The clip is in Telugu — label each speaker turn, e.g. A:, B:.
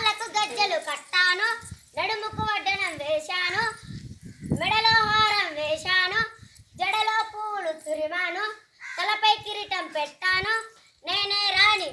A: కాళ్ళకు గజ్జలు కట్టాను నడుముకు వడ్డనం వేశాను మెడలో హారం వేశాను జడలో పువ్వులు తురిమాను తలపై కిరీటం పెట్టాను నేనే రాణి